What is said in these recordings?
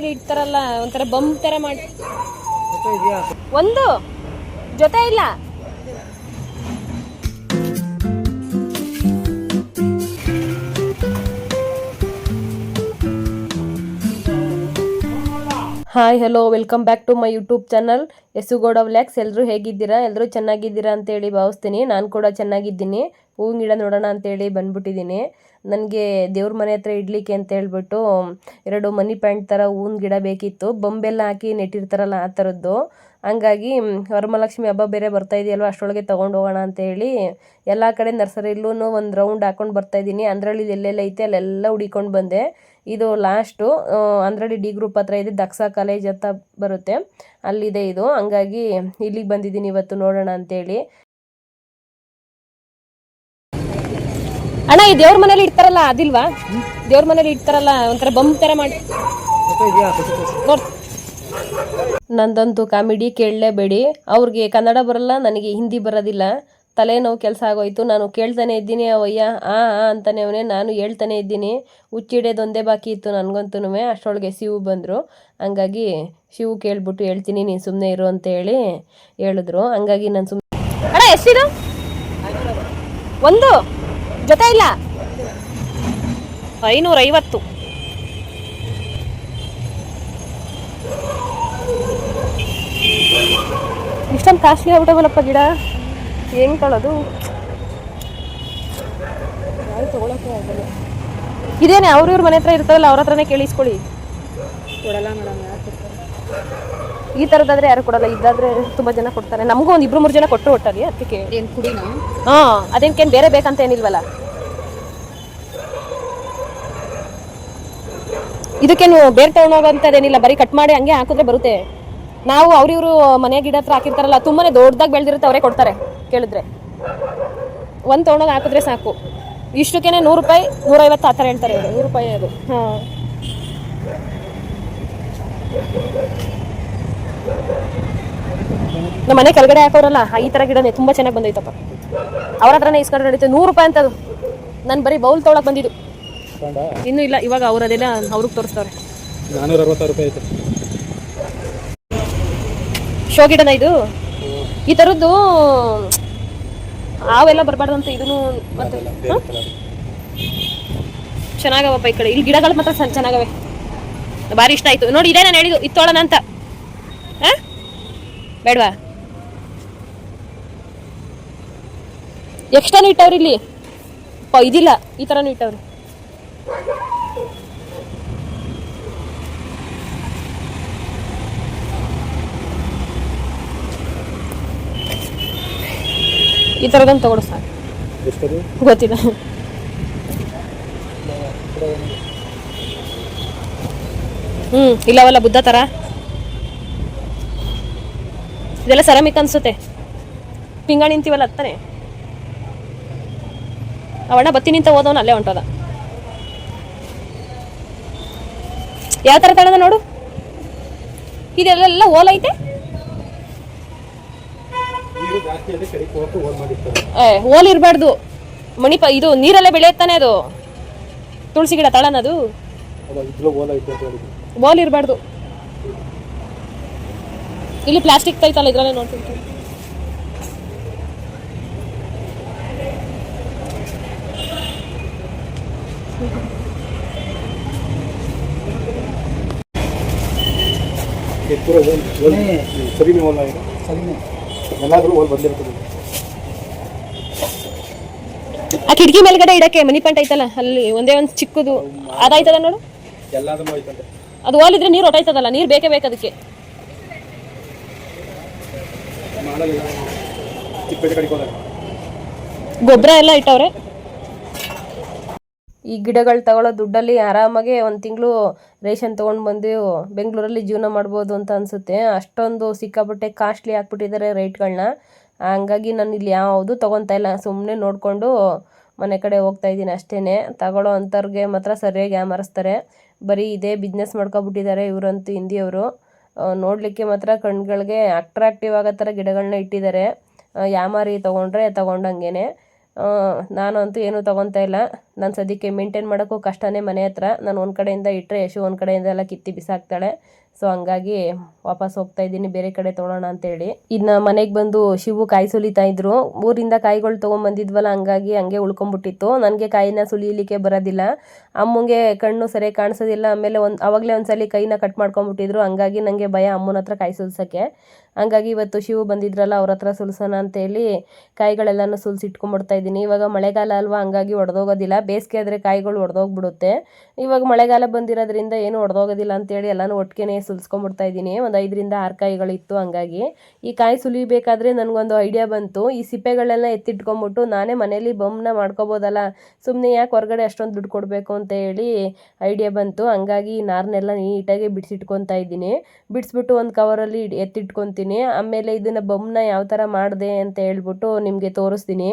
ಮನೇಲಿ ಇಡ್ತಾರಲ್ಲ ಒಂಥರ ಬಂಪ್ ತರ ಮಾಡಿ ಒಂದು ಜೊತೆ ಇಲ್ಲ. Hi hello welcome back to my YouTube channel Esugowda vlogs ಎಲ್ಲರೂ ಹೇಗಿದ್ದೀರಾ? ಎಲ್ಲರೂ ಚೆನ್ನಾಗಿದ್ದೀರಾ ಅಂತೇಳಿ ಭಾವಿಸ್ತೀನಿ. ನಾನು ಕೂಡ ಚೆನ್ನಾಗಿದ್ದೀನಿ. ಹೂವಿನ ಗಿಡ ನೋಡೋಣ ಅಂತೇಳಿ ಬಂದ್ಬಿಟ್ಟಿದ್ದೀನಿ. ನನಗೆ ದೇವ್ರ ಮನೆ ಹತ್ರ ಇಡ್ಲಿಕ್ಕೆ ಅಂತ ಹೇಳ್ಬಿಟ್ಟು, ಎರಡು ಮನಿ ಪ್ಯಾಂಟ್ ಥರ ಹೂವಿನ ಗಿಡ ಬೇಕಿತ್ತು. ಬೊಂಬೆಲ್ಲ ಹಾಕಿ ನೆಟ್ಟಿರ್ತಾರಲ್ಲ ಆ ಥರದ್ದು ಹಂಗಾಗಿ ವರಮಹಾಲಕ್ಷ್ಮಿ ಹಬ್ಬ ಬೇರೆ ಬರ್ತಾ ಇದೆಯಲ್ವ? ಅಷ್ಟರೊಳಗೆ ತೊಗೊಂಡು ಹೋಗೋಣ ಅಂತೇಳಿ ಎಲ್ಲ ಕಡೆ ನರ್ಸರಿಲ್ಲೂ ಒಂದು ರೌಂಡ್ ಹಾಕೊಂಡು ಬರ್ತಾಯಿದ್ದೀನಿ ಅಂದ್ರಲ್ಲಿ ಎಲ್ಲೆಲ್ಲ ಐತೆ, ಅಲ್ಲೆಲ್ಲ ಹುಡಿಕೊಂಡು ಬಂದೆ. ಇದು ಲಾಸ್ಟು ಅಂದ್ರಳ್ಳಿ ಡಿ ಗ್ರೂಪ್ ಹತ್ರ ಇದೆ ದಕ್ಷಾ ಕಾಲೇಜ್ ಅಂತ ಬರುತ್ತೆ. ಅಲ್ಲಿದೆ ಇದು. ಹಂಗಾಗಿ ಇಲ್ಲಿಗೆ ಬಂದಿದ್ದೀನಿ ಇವತ್ತು ನೋಡೋಣ ಅಂತೇಳಿ. ಅಣ್ಣ, ಈ ದೇವ್ರ ಮನೇಲಿ ಇಡ್ತಾರಲ್ಲ, ಅದಿಲ್ವಾ? ದೇವ್ರ ಮನೇಲಿ ಇಡ್ತಾರಲ್ಲ, ಒಂಥರ ಬಮ್ ತರ ಮಾಡಿ. ನಂದಂತೂ ಕಾಮಿಡಿ ಕೇಳಲೇಬೇಡಿ. ಅವ್ರಿಗೆ ಕನ್ನಡ ಬರಲ್ಲ, ನನಗೆ ಹಿಂದಿ ಬರೋದಿಲ್ಲ. ತಲೆನೋವು ಕೆಲಸ ಆಗೋಯ್ತು. ನಾನು ಕೇಳ್ತಾನೆ ಇದ್ದೀನಿ ಅವಯ್ಯ ಆ ಅಂತಾನೆ ಅವನೇ. ನಾನು ಹೇಳ್ತಾನೆ ಇದ್ದೀನಿ. ಹುಚ್ಚಿಡೋದೊಂದೇ ಬಾಕಿ ಇತ್ತು ನನಗಂತೂ ಅಷ್ಟರೊಳಗೆ ಶಿವು ಬಂದರು. ಹಂಗಾಗಿ ಶಿವು ಕೇಳ್ಬಿಟ್ಟು ಹೇಳ್ತೀನಿ, ನೀನು ಸುಮ್ಮನೆ ಇರು ಅಂತ ಹೇಳಿ ಹೇಳಿದ್ರು. ಹಂಗಾಗಿ ನಾನು ಸುಮ್ಮನೆ ಅಣ್ಣ, ಎಷ್ಟಿದು? ಒಂದು. ಜೊತೆ ಇಲ್ಲ? ಐನೂರ ಐವತ್ತು ಇಷ್ಟೊಂದು ಕಾಸ್ಟ್ಲಿ ಆಗ್ಬಿಟ್ಟವಲ್ಲಪ್ಪ ಗಿಡ. ಹೆಂಗ್ ಕಳೋದು? ಯಾರು ತಗೊಳಕ್ಕೆ ಆಗಲ್ಲ. ಇದೇನೆ ಅವ್ರಿವ್ರ ಮನೆ ಹತ್ರ ಇರ್ತಾವಲ್ಲ ಅವ್ರ ಹತ್ರನೇ ಕೇಳಿಸ್ಕೊಳ್ಳಿ. ಕೊಡಲ್ಲ ಮೇಡಮ್ ಯಾರು ಈ ಥರದಾದ್ರೆ ಯಾರು ಕೊಡಲ್ಲ ಇದಾದ್ರೆ ತುಂಬಾ ಜನ ಕೊಡ್ತಾರೆ. ನಮಗೂ ಒಂದು ಇಬ್ರು ಮೂರು ಜನ ಕೊಟ್ಟರು ಒಟ್ಟಾಗಿ ಅದಕ್ಕೆ ಏನು ಕುಡಿನಾ? ಹಾ ಅದೇನಕ್ಕೇನು ಬೇರೆ ಬೇಕಂತ ಏನಿಲ್ವಲ್ಲ. ಇದಕ್ಕೇನು ಬೇರೆ ತಗೊಂಡೋಗಂತದೇನಿಲ್ಲ ಬರೀ ಕಟ್ ಮಾಡಿ ಹಂಗೆ ಹಾಕಿದ್ರೆ ಬರುತ್ತೆ. ನಾವು ಅವ್ರಿವ್ರು ಮನೆ ಗಿಡ ಹತ್ರ ಹಾಕಿರ್ತಾರಲ್ಲ ತುಂಬಾನೇ ದೊಡ್ಡದಾಗಿ ಬೆಳೆದಿರುತ್ತೆ ಅವರೇ ಕೊಡ್ತಾರೆ ಕೇಳಿದ್ರೆ. ಒಂದ್ ತೊಗೊಂಡೋಗಿ ಹಾಕಿದ್ರೆ ಸಾಕು. ಇಷ್ಟಕ್ಕೇನೆ ನೂರು ರೂಪಾಯಿ ನೂರೈವತ್ತು ಆ ಥರ ಹೇಳ್ತಾರೆ ಇವರು. ನೂರು ರೂಪಾಯಿ ಅದು. ಹಾಂ. ನಮ್ಮ ಮನೆ ಕೆಳಗಡೆ ಹಾಕೋರಲ್ಲ ಆ ಈ ಥರ ಗಿಡನೇ ತುಂಬ ಚೆನ್ನಾಗಿ ಬಂದೈತಪ್ಪ. ಅವ್ರ ಹತ್ರನೇ ಇಸ್ಕೊಂಡು ನಡೀತು ನೂರು ರೂಪಾಯಿ ಅಂತ ಅದು ನಾನು ಬರೀ ಬೌಲ್ ತೊಗೊಳಕ್ ಬಂದಿದ್ದು. ಇನ್ನೂ ಇಲ್ಲ ಇವಾಗ ಅವ್ರದೆಲ್ಲ ಅವ್ರಿಗೆ ತೋರಿಸ್ತಾರೆ ನಾನ್ನೂರ ಅರವತ್ತಾರು ರೂಪಾಯಿ ಆಯ್ತು. ಶೋ ಗಿಡನ ಇದು? ಈ ತರದ್ದು ಅವೆಲ್ಲ ಬರಬಾರ್ದು ಅಂತ ಇದನ್ನು ಮತ್ತೆ? ಚೆನ್ನಾಗವಪ್ಪ ಈ ಕಡೆ. ಇಲ್ಲಿ ಗಿಡಗಳು ಮಾತ್ರ ಸಣ್ಣ ಚೆನ್ನಾಗವೆ. ಬಾರಿ ಇಷ್ಟ ಆಯ್ತು. ನೋಡಿ ಇದೇ ನಾನು ಹೇಳಿದ್ದು ಇತ್ತೋಳನ ಅಂತ. ಹಾ? ಬೇಡವಾ? ಎಕ್ಸ್ಟ್ರಾನು ಇಟ್ಟವ್ರಿ ಇಲ್ಲಿ. ಇದಿಲ್ಲ. ಈ ಥರನೂ ಇಟ್ಟವ್ರಿ. ಈ ಥರದೊಂದು ತಗೊಡು ಸರ್ ಗೊತ್ತಿಲ್ಲ. ಹ್ಮ್ ಇಲ್ಲವಲ್ಲ ಬುದ್ಧ ಥರ ಇದೆಲ್ಲ ಸೆರಾಮಿಕ್ ಅನ್ಸುತ್ತೆ. ಪಿಂಗಾಣಿ ನಿಂತೀವಲ್ಲ ಹತ್ತಾನೆ ಅವಣ್ಣ ಬತ್ತಿ ನಿಂತ ಓದವನ ಅಲ್ಲೇ ಹೊಂಟೋದ. ಯಾವ ತರ ತಳದ ನೋಡು. ಇದೆಲ್ಲ ಓಲೈತೆ? ನೀರು ಹೋಲ್ ಇರಬಾರ್ದು ಮಣಿಪ ಇದು ನೀರಲ್ಲೇ ಬೆಳೆಯುತ್ತಾನೆ ಅದು. ತುಳಸಿ ಗಿಡ ತಳನದು ಹೋಲ್ ಇರಬಾರ್ದು ಇಲ್ಲಿ ಪ್ಲಾಸ್ಟಿಕ್ ತೈತಲ್ಲ ಇದ್ರಲ್ಲೇ ನೋಡ್ತೀನಿ. ಎತ್ತೂರ ಎಲ್ಲಾದ್ರೂ ಹೋಲ್ ಬಂದಿರ್ತದೆ ಆ ಕಿಟಕಿ ಮೇಲ್ಗಡೆ ಇಡಕ್ಕೆ ಮನಿ ಪ್ಯಾಂಟ್ ಐತಲ್ಲ ಅಲ್ಲಿ ಒಂದೇ ಒಂದು ಚಿಕ್ಕದು. ಅದಾಯ್ತದ ನೋಡು? ಎಲ್ಲಾದ್ರೂ ಹೋಯ್ತಂತೆ ಅದು ಓಲಿದ್ರೆ ನೀರು ಹೊಟ್ಟಾಯ್ತದಲ್ಲ ನೀರು ಬೇಕೇ ಬೇಕು ಅದಕ್ಕೆ. ಗೊಬ್ಬರ ಎಲ್ಲ ಇಟ್ಟವ್ರೆ. ಈ ಗಿಡಗಳು ತಗೊಳ್ಳೋ ದುಡ್ಡಲ್ಲಿ ಆರಾಮಾಗಿ ಒಂದು ತಿಂಗಳು ರೇಷನ್ ತೊಗೊಂಡು ಬಂದು ಬೆಂಗಳೂರಲ್ಲಿ ಜೀವನ ಮಾಡ್ಬೋದು ಅಂತ ಅನಿಸುತ್ತೆ. ಅಷ್ಟೊಂದು ಸಿಕ್ಕಾಪಟ್ಟೆ ಕಾಸ್ಟ್ಲಿ ಹಾಕ್ಬಿಟ್ಟಿದ್ದಾರೆ ರೇಟ್ಗಳನ್ನ ಹಂಗಾಗಿ ನಾನು ಇಲ್ಲಿ ಯಾವುದು ತೊಗೊತಾ ಇಲ್ಲ. ಸುಮ್ಮನೆ ನೋಡಿಕೊಂಡು ಮನೆ ಕಡೆ ಹೋಗ್ತಾ ಇದ್ದೀನಿ ಅಷ್ಟೇ ತಗೊಳ್ಳೋ ಅಂಥವ್ರಿಗೆ ಮಾತ್ರ ಸರಿಯಾಗಿ ಯಾಮಾರಿಸ್ತಾರೆ. ಬರೀ ಇದೇ ಬಿಸ್ನೆಸ್ ಮಾಡ್ಕೊಬಿಟ್ಟಿದ್ದಾರೆ ಇವರಂತೂ ಹಿಂದಿಯವರು. ನೋಡಲಿಕ್ಕೆ ಮಾತ್ರ ಕಣ್ಗಳಿಗೆ ಅಟ್ರಾಕ್ಟಿವ್ ಆಗೋ ಥರ ಗಿಡಗಳನ್ನ ಇಟ್ಟಿದ್ದಾರೆ ಯಾಮಾರಿ ತೊಗೊಂಡ್ರೆ ತೊಗೊಂಡಂಗೆ ನಾನು ಅಂತೂ ಏನೂ ತೊಗೊತಾ ಇಲ್ಲ. ನಾನು ಸದ್ಯಕ್ಕೆ ಮೇಂಟೈನ್ ಮಾಡೋಕ್ಕೂ ಕಷ್ಟನೇ ಮನೆ ಹತ್ರ. ನಾನು ಒಂದು ಕಡೆಯಿಂದ ಇಟ್ಟರೆ ಯಶು ಒಂದು ಕಡೆಯಿಂದ ಎಲ್ಲ ಕಿತ್ತಿ ಬಿಸಾಕ್ತಾಳೆ. ಸೊ ಹಂಗಾಗಿ ವಾಪಸ್ ಹೋಗ್ತಾ ಇದ್ದೀನಿ, ಬೇರೆ ಕಡೆ ತೊಗೊಳೋಣ ಅಂತೇಳಿ. ಇನ್ನು ಮನೆಗೆ ಬಂದು ಶಿವು ಕಾಯಿ ಸುಲಿತಾ ಇದ್ರು. ಊರಿಂದ ಕಾಯಿಗಳು ತೊಗೊಂಬಂದಿದ್ವಲ್ಲ, ಹಂಗಾಗಿ ಹಂಗೆ ಉಳ್ಕೊಂಬಿಟ್ಟಿತ್ತು. ನನಗೆ ಕಾಯಿನ ಸುಲಿಯಲಿಕ್ಕೆ ಬರೋದಿಲ್ಲ. ಅಮ್ಮಂಗೆ ಕಣ್ಣು ಸರಿಯಾಗಿ ಕಾಣಿಸೋದಿಲ್ಲ, ಆಮೇಲೆ ಒಂದು, ಅವಾಗಲೇ ಸಲ ಕೈನ ಕಟ್ ಮಾಡ್ಕೊಂಬಿಟ್ಟಿದ್ರು ಹಂಗಾಗಿ ನನಗೆ ಭಯ ಅಮ್ಮನ ಹತ್ರ ಕಾಯಿ ಸುಲ್ಸೋಕ್ಕೆ. ಹಂಗಾಗಿ ಇವತ್ತು ಶಿವು ಬಂದಿದ್ರಲ್ಲ ಅವ್ರ ಹತ್ರ ಸುಲ್ಸೋಣ ಅಂತೇಳಿ ಕಾಯಿಗಳೆಲ್ಲನೂ ಸುಲ್ಸಿ ಇಟ್ಕೊಂಡ್ಬಿಡ್ತಾ ಇದ್ದೀನಿ. ಇವಾಗ ಮಳೆಗಾಲ ಅಲ್ವಾ, ಹಂಗಾಗಿ ಒಡೆದೋಗೋದಿಲ್ಲ. ಬೇಸಿಗೆ ಆದರೆ ಕಾಯಿಗಳು ಒಡೆದೋಗ್ಬಿಡುತ್ತೆ. ಇವಾಗ ಮಳೆಗಾಲ ಬಂದಿರೋದ್ರಿಂದ ಏನು ಒಡೆದೋಗೋದಿಲ್ಲ ಅಂತೇಳಿ ಎಲ್ಲನೂ ಒಟ್ಟಿಗೆ ಸುಲ್ಸ್ಕೊಂಡ್ಬಿಡ್ತಾ ಇದ್ದೀನಿ. ಒಂದು ಐದರಿಂದ ಆರು ಕಾಯಿಗಳಿತ್ತು ಹಂಗಾಗಿ. ಈ ಕಾಯಿ ಸುಲಿಬೇಕಾದ್ರೆ ನನಗೊಂದು ಐಡಿಯಾ ಬಂತು. ಈ ಸಿಪ್ಪೆಗಳೆಲ್ಲ ಎತ್ತಿಟ್ಕೊಂಬಿಟ್ಟು ನಾನೇ ಮನೇಲಿ ಬೊಮ್ಮನ ಮಾಡ್ಕೋಬೋದಲ್ಲ. ಸುಮ್ಮನೆ ಯಾಕೆ ಹೊರಗಡೆ ಅಷ್ಟೊಂದು ದುಡ್ಡು ಕೊಡಬೇಕು ಅಂತ ಹೇಳಿ ಐಡಿಯಾ ಬಂತು. ಹಂಗಾಗಿ ನಾರನ್ನೆಲ್ಲ ನೀಟಾಗಿ ಬಿಡಿಸಿಟ್ಕೊತಾ ಇದ್ದೀನಿ. ಬಿಡಿಸ್ಬಿಟ್ಟು ಒಂದು ಕವರಲ್ಲಿ ಎತ್ತಿಟ್ಕೊತೀನಿ. ಆಮೇಲೆ ಇದನ್ನು ಬೊಮ್ಮನ ಯಾವ ಥರ ಮಾಡಿದೆ ಅಂತ ಹೇಳ್ಬಿಟ್ಟು ನಿಮಗೆ ತೋರಿಸ್ತೀನಿ.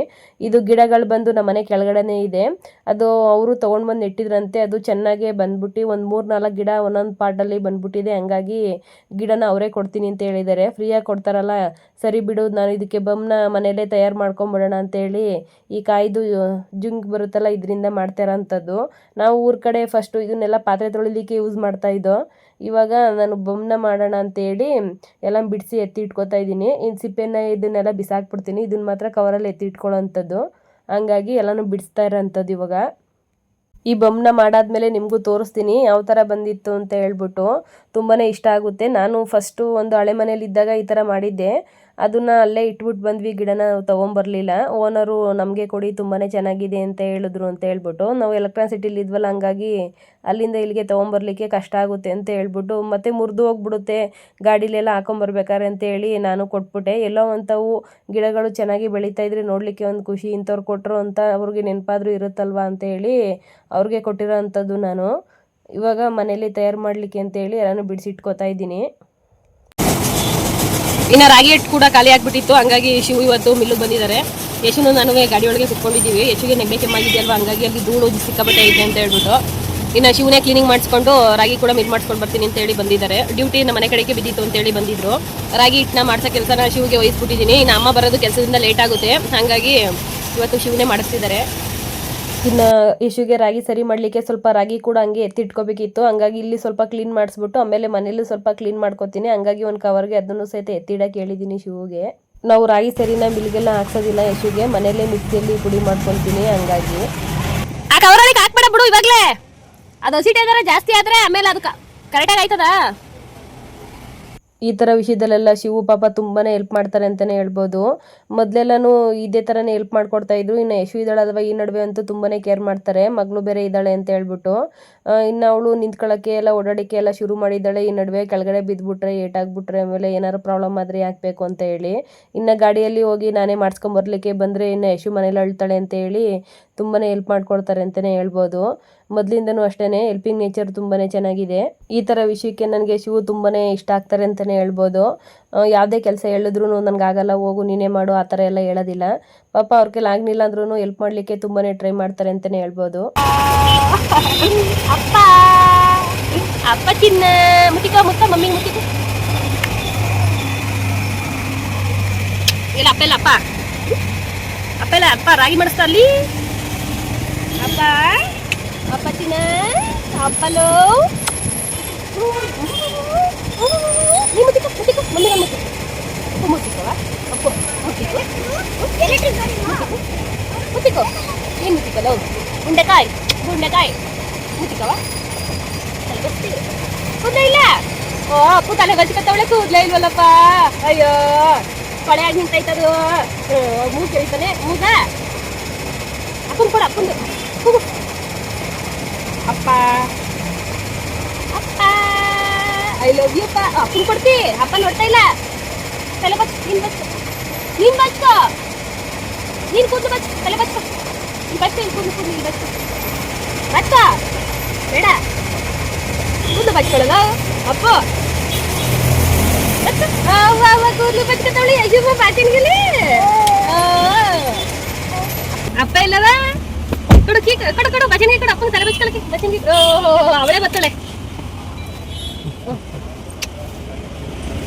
ಇದು ಗಿಡಗಳು ಬಂದು ನಮ್ಮ ಮನೆ ಕೆಳಗಡೆನೇ ಇದೆ. ಅದು ಅವರು ತೊಗೊಂಡು ಬಂದು ನೆಟ್ಟಿದ್ರಂತೆ. ಅದು ಚೆನ್ನಾಗೇ ಬಂದ್ಬಿಟ್ಟು ಒಂದು ಮೂರು ನಾಲ್ಕು ಗಿಡ ಒಂದೊಂದು ಪಾಟಲ್ಲಿ ಬಂದ್ಬಿಟ್ಟಿದೆ. ಹಂಗಾಗಿ ಗಿಡನ ಅವರೇ ಕೊಡ್ತೀನಿ ಅಂತ ಹೇಳಿದ್ದಾರೆ ಫ್ರೀಯಾಗಿ ಕೊಡ್ತಾರಲ್ಲ, ಸರಿ ಬಿಡು, ನಾನು ಇದಕ್ಕೆ ಬೊಮ್ಮನ ಮನೆಯಲ್ಲೇ ತಯಾರು ಮಾಡ್ಕೊಂಬಿಡೋಣ ಅಂತೇಳಿ ಈ ಕಾಯ್ದು ಜುಂಕ್ ಬರುತ್ತಲ್ಲ, ಇದರಿಂದ ಮಾಡ್ತಾರಂಥದ್ದು ನಾವು ಊರ ಕಡೆ ಫಸ್ಟು ಇದನ್ನೆಲ್ಲ ಪಾತ್ರೆ ತೊಳಿಲಿಕ್ಕೆ ಯೂಸ್ ಮಾಡ್ತಾ ಇದ್ದೋ. ಇವಾಗ ನಾನು ಬೊಮ್ಮನ ಮಾಡೋಣ ಅಂತೇಳಿ ಎಲ್ಲ ಬಿಡಿಸಿ ಎತ್ತಿ ಇಟ್ಕೊತಾ ಇದ್ದೀನಿ. ಇನ್ನು ಸಿಪ್ಪೆನ ಇದನ್ನೆಲ್ಲ ಬಿಸಾಕ್ಬಿಡ್ತೀನಿ. ಇದನ್ನ ಮಾತ್ರ ಕವರಲ್ಲಿ ಎತ್ತಿ ಇಟ್ಕೊಳ್ಳೋಂಥದ್ದು. ಹಂಗಾಗಿ ಎಲ್ಲನೂ ಬಿಡಿಸ್ತಾ ಇರೋಂಥದ್ದು ಇವಾಗ. ಈ ಬೊಮ್ಮನ ಮಾಡಾದ್ಮೇಲೆ ನಿಮಗೂ ತೋರಿಸ್ತೀನಿ ಯಾವ ಥರ ಬಂದಿತ್ತು ಅಂತ ಹೇಳ್ಬಿಟ್ಟು. ತುಂಬಾ ಇಷ್ಟ ಆಗುತ್ತೆ. ನಾನು ಫಸ್ಟು ಒಂದು ಹಳೆ ಮನೇಲಿ ಇದ್ದಾಗ ಈ ಥರ ಮಾಡಿದ್ದೆ. ಅದನ್ನು ಅಲ್ಲೇ ಇಟ್ಬಿಟ್ಟು ಬಂದ್ವಿ, ಗಿಡನ ತಗೊಂಬರ್ಲಿಲ್ಲ. ಓನರು ನಮಗೆ ಕೊಡಿ ತುಂಬಾ ಚೆನ್ನಾಗಿದೆ ಅಂತ ಹೇಳಿದ್ರು ಅಂತ ಹೇಳ್ಬಿಟ್ಟು, ನಾವು ಎಲೆಕ್ಟ್ರಾಸಿಟಿಲಿ ಇದ್ವಲ್ಲ, ಹಂಗಾಗಿ ಅಲ್ಲಿಂದ ಇಲ್ಲಿಗೆ ತೊಗೊಂಬರ್ಲಿಕ್ಕೆ ಕಷ್ಟ ಆಗುತ್ತೆ ಅಂತ ಹೇಳ್ಬಿಟ್ಟು, ಮತ್ತೆ ಮುರಿದು ಹೋಗ್ಬಿಡುತ್ತೆ, ಗಾಡಿಲೆಲ್ಲ ಹಾಕೊಂಬರ್ಬೇಕಾರೆ ಅಂತ ಹೇಳಿ ನಾನು ಕೊಟ್ಬಿಟ್ಟೆ. ಎಲ್ಲೋ ಅಂಥವು ಗಿಡಗಳು ಚೆನ್ನಾಗಿ ಬೆಳೀತಾ ಇದ್ರೆ ನೋಡಲಿಕ್ಕೆ ಒಂದು ಖುಷಿ, ಇಂಥವ್ರು ಕೊಟ್ಟರು ಅಂತ ಅವ್ರಿಗೆ ನೆನಪಾದ್ರೂ ಇರುತ್ತಲ್ವಾ ಅಂತ ಹೇಳಿ ಅವ್ರಿಗೆ ಕೊಟ್ಟಿರೋ ಅಂಥದ್ದು ನಾನು. ಇವಾಗ ಮನೇಲಿ ತಯಾರು ಮಾಡಲಿಕ್ಕೆ ಅಂತೇಳಿ ನಾನು ಬಿಡಿಸಿಟ್ಕೋತಾ ಇದ್ದೀನಿ. ಇನ್ನ ರಾಗಿ ಹಿಟ್ಟು ಕೂಡ ಖಾಲಿ ಆಗಿಬಿಟ್ಟಿತ್ತು. ಹಂಗಾಗಿ ಶಿವ ಇವತ್ತು ಮಿಲ್ಲು ಬಂದಿದ್ದಾರೆ. ಯಶುನು ನಾನು ಗಾಡಿಯೊಳಗೆ ಕುತ್ಕೊಂಡಿದ್ದೀವಿ. ಯಶುಗೆ ನೆಗ್ಗೆ ಕೆಮ್ಮಾಗಿದೆಯಲ್ವ? ಹಂಗಾಗಿ ಅಲ್ಲಿ ಧೂಳು ಸಿಕ್ಕಾಪಟ್ಟೆ ಇದೆ ಅಂತ ಹೇಳ್ಬಿಟ್ಟು. ಇನ್ನು ಶಿವನೇ ಕ್ಲೀನಿಂಗ್ ಮಾಡಿಸ್ಕೊಂಡು ರಾಗಿ ಕೂಡ ಮಿಲ್ ಮಾಡ್ಸ್ಕೊಂಡು ಬರ್ತೀನಿ ಅಂತ ಹೇಳಿ ಬಂದಿದ್ದಾರೆ. ಡ್ಯೂಟಿ ನಮ್ಮ ಮನೆ ಕಡೆಗೆ ಬಿದ್ದಿತ್ತು ಅಂತ ಹೇಳಿ ಬಂದಿದ್ರು. ರಾಗಿ ಹಿಟ್ಟನ್ನ ಮಾಡ್ಸೋ ಕೆಲಸನ ಶಿವಿಗೆ ವಹಿಸ್ಬಿಟ್ಟಿದ್ದೀನಿ. ಇನ್ನು ಅಮ್ಮ ಬರೋದು ಕೆಲಸದಿಂದ ಲೇಟ್ ಆಗುತ್ತೆ. ಹಾಗಾಗಿ ಇವತ್ತು ಶಿವನೇ ಮಾಡಿಸ್ತಿದ್ದಾರೆ. ಇನ್ನು ಇಶ್ಯೂಗೆ ರಾಗಿ ಸರಿ ಮಾಡಲಿಕ್ಕೆ ಸ್ವಲ್ಪ ರಾಗಿ ಕೂಡ ಹಂಗೆ ಎತ್ತಿಟ್ಕೋಬೇಕಿತ್ತು. ಹಂಗಾಗಿ ಇಲ್ಲಿ ಸ್ವಲ್ಪ ಕ್ಲೀನ್ ಮಾಡಿಸ್ಬಿಟ್ಟು ಆಮೇಲೆ ಮನೇಲೂ ಸ್ವಲ್ಪ ಕ್ಲೀನ್ ಮಾಡ್ಕೊತೀನಿ. ಹಂಗಾಗಿ ಒಂದು ಕವರ್ಗೆ ಅದನ್ನು ಸಹಿತ ಎತ್ತಿಡಕ್ಕೆ ಹೇಳಿದ್ದೀನಿ ಶಿವಗೆ. ನಾವು ರಾಗಿ ಸರಿನ ಮಿಲ್ಗೆಲ್ಲ ಹಾಕ್ಸೋದಿಲ್ಲ ಯಶುಗೆ ಮನೇಲೇ ಮಿಕ್ಸಿಯಲ್ಲಿ ಪುಡಿ ಮಾಡ್ಕೊತೀನಿ ಹಂಗಾಗಿ. ಆ ಕವರಲ್ಲಿ ಹಾಕ್ಬೇಡ ಬಿಡು ಇವಾಗಲೇ. ಅದು ಏನಾರ ಜಾಸ್ತಿ ಆದರೆ ಆಮೇಲೆ ಅದಕ್ಕೆ ಕರೆಕ್ಟಾಗಿ ಆಯ್ತದ? ಈ ಥರ ವಿಷಯದಲ್ಲೆಲ್ಲ ಶಿವು ಪಾಪ ತುಂಬಾನೇ ಹೆಲ್ಪ್ ಮಾಡ್ತಾರೆ ಅಂತಲೇ ಹೇಳ್ಬೋದು. ಮೊದಲೆಲ್ಲನೂ ಇದೇ ಥರನೇ ಹೆಲ್ಪ್ ಮಾಡ್ಕೊಡ್ತಾ ಇದ್ರು. ಇನ್ನು ಯಶು ಇದ್ದಾಳಲ್ವ ಈ ನಡುವೆ ಅಂತೂ ತುಂಬಾನೇ ಕೇರ್ ಮಾಡ್ತಾರೆ. ಮಗಳು ಬೇರೆ ಇದ್ದಾಳೆ ಅಂತ ಹೇಳ್ಬಿಟ್ಟು. ಇನ್ನು ಅವಳು ನಿಂತ್ಕೊಳ್ಳೋಕ್ಕೆ ಎಲ್ಲ ಓಡಾಡೋಕ್ಕೆ ಎಲ್ಲ ಶುರು ಮಾಡಿದ್ದಾಳೆ. ಈ ನಡುವೆ ಕೆಳಗಡೆ ಬಿದ್ದುಬಿಟ್ರೆ ಏಟಾಗ್ಬಿಟ್ರೆ, ಆಮೇಲೆ ಏನಾರು ಪ್ರಾಬ್ಲಮ್ ಆದರೆ ಹಾಕ್ಬೇಕು ಅಂತ ಹೇಳಿ. ಇನ್ನು ಗಾಡಿಯಲ್ಲಿ ಹೋಗಿ ನಾನೇ ಮಾಡಿಸ್ಕೊಂಬರ್ಲಿಕ್ಕೆ ಬಂದರೆ ಇನ್ನು ಯಶು ಮನೇಲಿ ಅಳ್ತಾಳೆ ಅಂತ ಹೇಳಿ ತುಂಬಾ ಹೆಲ್ಪ್ ಮಾಡ್ಕೊಡ್ತಾರೆ ಅಂತಲೇ ಹೇಳ್ಬೋದು. ಮೊದಲಿಂದನೂ ಅಷ್ಟೇ ಹೆಲ್ಪಿಂಗ್ ನೇಚರ್ ತುಂಬಾನೇ ಚೆನ್ನಾಗಿದೆ. ಈ ಥರ ವಿಷಯಕ್ಕೆ ನನಗೆ ಶಿವು ತುಂಬಾನೇ ಇಷ್ಟ ಆಗ್ತಾರೆ ಅಂತಲೇ ಹೇಳ್ಬೋದು. ಯಾವುದೇ ಕೆಲಸ ಹೇಳಿದ್ರು ನನಗಾಗಲ್ಲ ಹೋಗು, ನೀನೇ ಮಾಡು, ಆ ಥರ ಎಲ್ಲ ಹೇಳೋದಿಲ್ಲ. ಪಾಪ ಅವ್ರ ಕೈಲಿ ಆಗಲಿಲ್ಲ ಅಂದ್ರೂ ಹೆಲ್ಪ್ ಮಾಡಲಿಕ್ಕೆ ತುಂಬಾ ಟ್ರೈ ಮಾಡ್ತಾರೆ ಅಂತಲೇ ಹೇಳ್ಬೋದು. ಅಪ್ಪ! ಅಪ್ಪ ಚಿನ್ನ! ಮಮ್ಮಿ ಇಲ್ಲ, ಅಪ್ಪ ಅಪ್ಪ. ಅಪ್ಪ, ರಾಗಿ ಮಾಡಿಸ್ತಾ ಅಲ್ಲಿ. ಅಪ್ಪ! ಅಪ್ಪ ಚಿನ್ನ ಅಪ್ಪಲೋ ನೀ ಮುಟ್ಟಿಕೋ ಮುಟ್ಟಿಕೋ ಮಮ್ಮಿ ಮುಟ್ಟಿಕೋ ಅಪ್ಪ ಮುಟ್ಟಿಕೋ ಅಪ್ಪ. ಮುಟ್ಟಿಕೋ ಮುಟ್ಟಿಕೋ ಏನು ಮುಟ್ಟಿಕೋ ಗುಂಡೆಕಾಯಿ. ಗುಂಡೆಕಾಯಿ. ಕೂದಲೇ ಇಲ್ಲ? ಓ ಅಪ್ಪು ತಲೆ ಬಚ್ಕತ್ತವಳೆ ಕೂದಲೇ ಇಲ್ವಲ್ಲಪ್ಪ? ಅಯ್ಯೋ ಕೊಳೆ ಆಗಿ ನಿಂತೈತದು. ಮೂಗ್ ಕೇಳ್ತಾನೆ. ಮೂಗ? ಅಪ್ಪನ್ ಕೊಡ ಅಪ್ಪಂದು ಹೋಗು ಅಪ್ಪ ಅಪ್ಪ ಐ ಲವ್ ಯು ಅಪ್ಪ ಅಪ್ಪನ್ ಕೊಡ್ತಿ ಅಪ್ಪ ನೋಡ್ತಾ ಇಲ್ಲ. ತಲೆ ಬಚ್ ನೀನ್ ಬಚ್ಕೊ ನೀನ್ ಬಚ್ಕೊ ನೀನ್ ಕೂದಲು ಬಚ್ ತಲೆ ಬಚ್ಕೊ ನೀನ್ ಬಚ್ಕೊ ನೀನ್ ಕೂದಲು ಕೂದಲು ಇಲ್ಲಿ ಬಚ್ಕೊ ಬಚ್ಚ. ಬೇಡ. ಕೂದಲು ಬಚ್ಕೊಳಗ ಅಪ್ಪ. ಕೂದಲು ಬಚ್ಕೊತಾವಳಿ ಅಪ್ಪ ಇಲ್ಲವ? ಕೊಡು, ಕೀ, ಕೊಡು ಕೊಡು ಭಜನೆ ಕೊಡು. ಅಪ್ಪನ ತಲೆ ಬಚ್ಕೊಳಕ್ಕೆ ಭಜನೆ ಅವಳೇ ಬತ್ತಳೆ.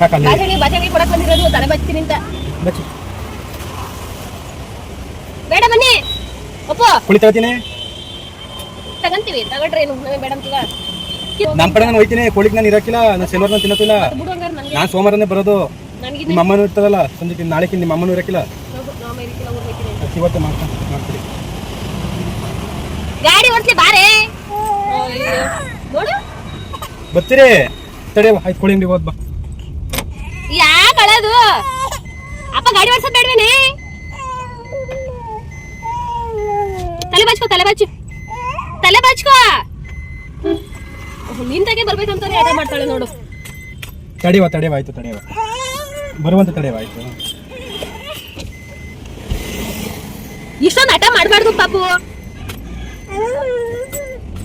ಸಾಕಲ್ಲಿ ಬಾಚಣಿಗೆ ಬಾಚಣಿಗೆ ಕೊಡಕ್ ಬಂದಿರೋದು ತಲೆ ಬಚ್ತೀನಿ ಅಂತ. ಬೇಡ ಬನ್ನಿ. ಅಪ್ಪ ಕೋಳಿ ತಗೋತೀನಿ ತಗಂತೀವಿ ತಗೊಂಡ್ರೆ ಏನು? ಬೇಡ ಅಂತೀವ ನಮ್ಮ ಕಡೆ ನಾನು ಹೋಯ್ತೀನಿ. ಕೋಳಿಗೆ ನಾನು ಇರಕ್ಕಿಲ್ಲ ನಾನು ಶನಿವಾರ ನಾನು ನನಗೆ. ನಾನು ಸೋಮವಾರನೇ ಬರೋದು. ನನಗೆ ನಿಮ್ಮ ಅಮ್ಮನೂ ಇರ್ತದಲ್ಲ ಸಂಜೆ ನಾಳೆಗೆ ನಿಮ್ಮ ಅಮ್ಮನೂ ಇರಕ್ಕಿಲ್ಲ. ಇವತ್ತೇ ಮಾಡ್ತಾ ಮಾಡ್ತೀರಿ ಗಾಡಿ ಓಡಿಸಿ ಬಾರೆ. ನೋಡು. ಬರ್ತೀರಿ. ತಡೆ ಆಯ್ತು ಕೋಳಿ ಅಂಗಡಿ ಹೋದ್ ಬಾ. ಯಾಕೆ ಅಪ್ಪ ಗಾಡಿ ಓಡಿಸೋದ್ ಬೇಡವೇನೆ? ತಲೆ ಬಾಚ್ಕೋ ತಲೆ ಬಾಚು. ತಲೆ ಬಾಚ್ಕೋ. ನಿಂತಾಗೆ ಬರ್ಬೇಕಂತಾನೆ ಆಟ ಮಾಡ್ತಾಳೆ ನೋಡು. ತಡೆಯುವ ತಡೆವ ಆಯ್ತು ತಡೆವ ಬರುವಂತ ತಡೆವ ಆಯ್ತು. ಇಷ್ಟೊಂದು ಹಠ ಮಾಡಬಾರ್ದು ಪಾಪು.